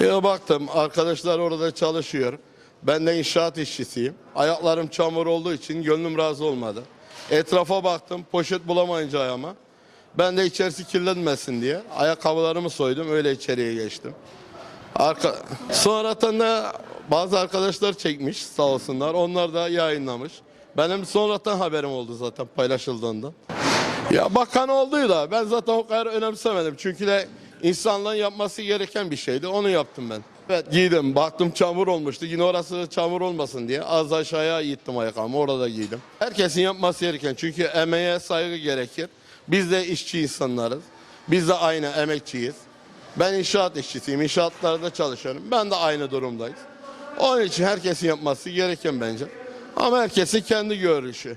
Ya baktım arkadaşlar orada çalışıyor. Ben de inşaat işçisiyim. Ayaklarım çamur olduğu için gönlüm razı olmadı. Etrafa baktım poşet bulamayınca ayağıma. Ben de içerisi kirlenmesin diye ayakkabılarımı soydum öyle içeriye geçtim. Arka... Sonradan da bazı arkadaşlar çekmiş sağ olsunlar. Onlar da yayınlamış. Benim sonradan haberim oldu zaten paylaşıldığında. Ya bakan oldu da ben zaten o kadar önemsemedim. Çünkü de insanlığın yapması gereken bir şeydi. Onu yaptım ben. Evet giydim. Baktım çamur olmuştu. Yine orası çamur olmasın diye az aşağıya gittim ayakkabımı. Orada giydim. Herkesin yapması gereken. Çünkü emeğe saygı gerekir. Biz de işçi insanlarız. Biz de aynı emekçiyiz. Ben inşaat işçisiyim. İnşaatlarda çalışıyorum. Ben de aynı durumdayız. Onun için herkesin yapması gereken bence. Ama herkesin kendi görüşü.